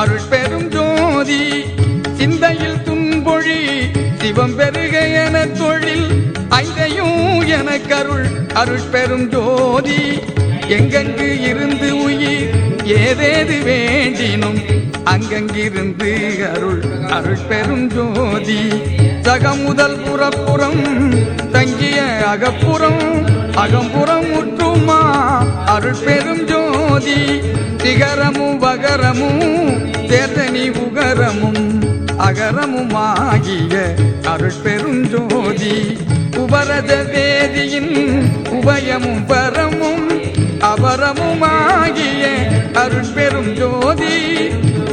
அருள் பெரும் ஜோதி. சிந்தையில் துன்பொழி சிவம் பெருக என தொழில். ஐந்தையும் என கருள் அருள் பெரும் ஜோதி. எங்கெங்கு இருந்து உயிர் ஏதேது வேண்டினும் அங்கங்கிருந்து அருள் அருள் பெரும் ஜோதி. சகமுதல் புறப்புறம் தங்கிய அகப்புறம் அகம்புறம் முற்றுமா அருள் பெரும் ஜோதி. சிகரமும் வகரமும் தேர்தனி உகரமும் அகரமுமாகிய அருட்பெருஞ்சோதி. உபரத வேதியின் உபயமும் பரமும் அபரமுமாகிய அருள் ஜோதி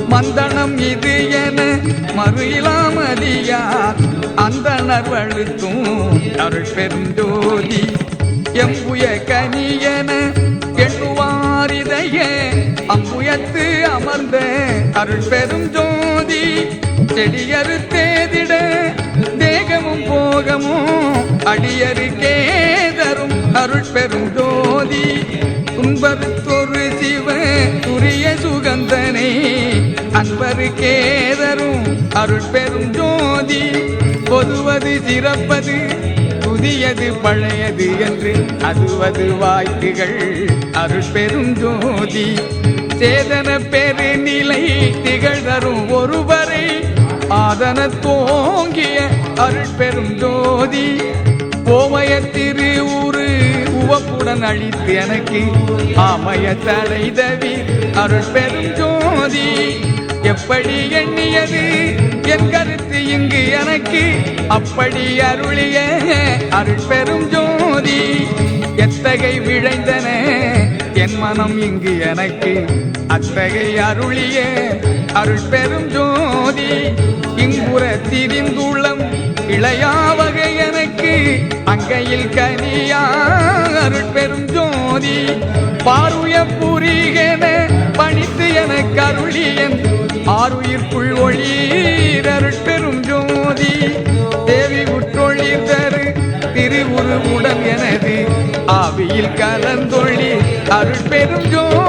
மந்தனம் இது என மறு இலாமதியார் அந்தனர் வழுத்தும் அருள் ஜோதி எம்புய கனியன எண்ணுவாரிதைய அம்புயத்து அமர்ந்த. அருள் பெரும் ஜோதி செடியறு தேதிட தேகமும் போகமும் அடியரு கேதரும் அருள் பெரும் ஜோதி துன்பருத்தொரு சிவ துரிய சுகந்தனை. அன்பரு கேதரும் அருள் பெரும் ஜோதி பொதுவது சிறப்பது புதியது பழையது என்று அதுவது வாய்த்துகள் அருள் ஜோதி சேதன பெருநிலை திகழ்தரும் ஒருவரை. ஆதன தோங்கிய அருள்பெரும் ஜோதி ஓமய திருவுரு உவப்புடன் அழித்து எனக்கு ஆமய தலைதவி அருள்பெரும் ஜோதி எப்படி எண்ணியது? என் கருத்து இங்கு எனக்கு அப்படி அருளிய அருள் பெரும் ஜோதி எத்தகை விழைந்தன. என் மனம் இங்கு எனக்கு அத்தகை அருளிய. அருள் பெரும் ஜோதி இங்குற திரிந்துள்ளம் இளையாவகை எனக்கு. அங்கையில் கனியா அருள் பெரும் ஜோதி பாருய புரிகென பணித்து எனக்கு அருளியன் ஆறுயிர்க்குள் ஒளீர் அருள் ஜோதி. தேவி உற்றொழிர் தரு திருவுருவுடன் எனது ஆவியில் கலந்தொழி அருள் பெரும் ஜோதி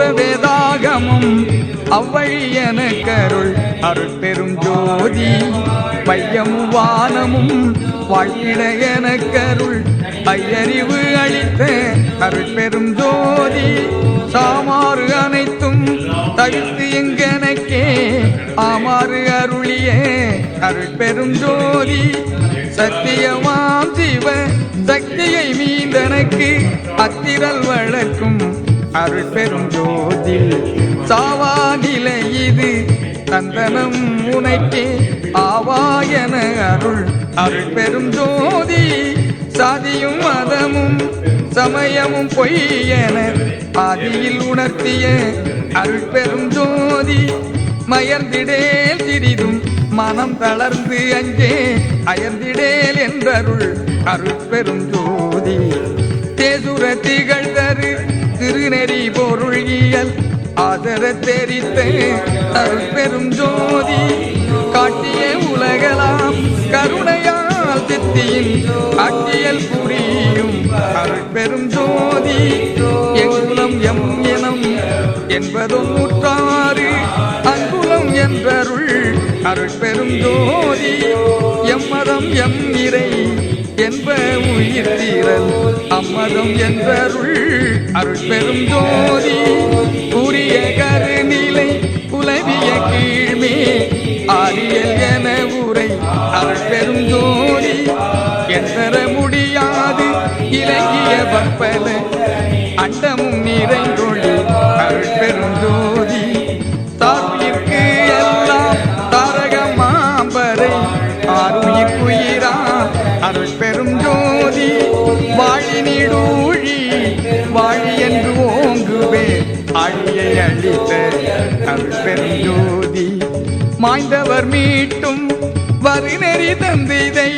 என்ப வேதாகமும் அவ்வழி என கருள் அருள் பெரும் ஜோதி பையமும் வானமும் வாழ்த்திட என கருள் ஐயறிவு அளித்த அருள் பெரும் ஜோதி. சாமாறு அனைத்தும் தவித்து எங்கனக்கே ஆமாறு அருளிய அருள் பெரும் ஜோதி. சத்தியமாம் சிவ சக்தியை மீந்தனக்கு அத்திரல் வளர்க்கும் அருள் பெரும் ஜோதில் சாவா இது தந்தனம் உனக்கே. ஆவாயன அருள் அருள் பெரும் ஜோதி சாதியும் மதமும் சமயமும் பொய்யென ஆதியில் உணர்த்திய அருள் பெரும் ஜோதி. மயர்ந்திடேல் திரிதும் மனம் தளர்ந்து அங்கே அயர்ந்திடேல் என்றருள் அருள் பெரும் ஜோதி. தேசுர திகழ் நெறி பொருளியல் ஆதர தெரித்த பெரும் ஜோதி காட்டிய உலகலாம் கருணையால் சித்தியின் காட்டியல் புரியும் பெரும் ஜோதி. எங்குலம் எம் இனம் என்பதும் முற்றாறு அங்குலம் என்றருள் அருள் பெரும் ஜோதி எம்மதம் எம் இறை என்ப உயிர் தீரல் அம்மதம் என்பருள் அருள் பெரும் ஜோதி. உரிய கருநிலை புலவிய கீழ்மே ஆரியல் என உரை அருள் பெரும் ஜோதி. எத்தர முடியாது இலங்கிய பற்பல அண்டமும் நிறைந்த அளித்த அருள் பெருஞ்சோதி மாய்ந்தவர் மீட்டும் வருநெறி தந்திதை இதை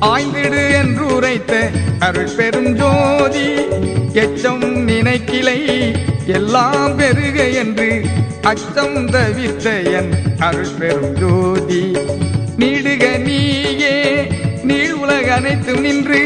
ஆய்ந்திடு என்று உரைத்த அருள் பெரும் ஜோதி. எச்சம் நினைக்கிளை எல்லாம் பெருக என்று அச்சம் தவித்த என் அருள் பெரும் ஜோதி. நீடுக நீயே நீள் உலக அனைத்தும் நின்று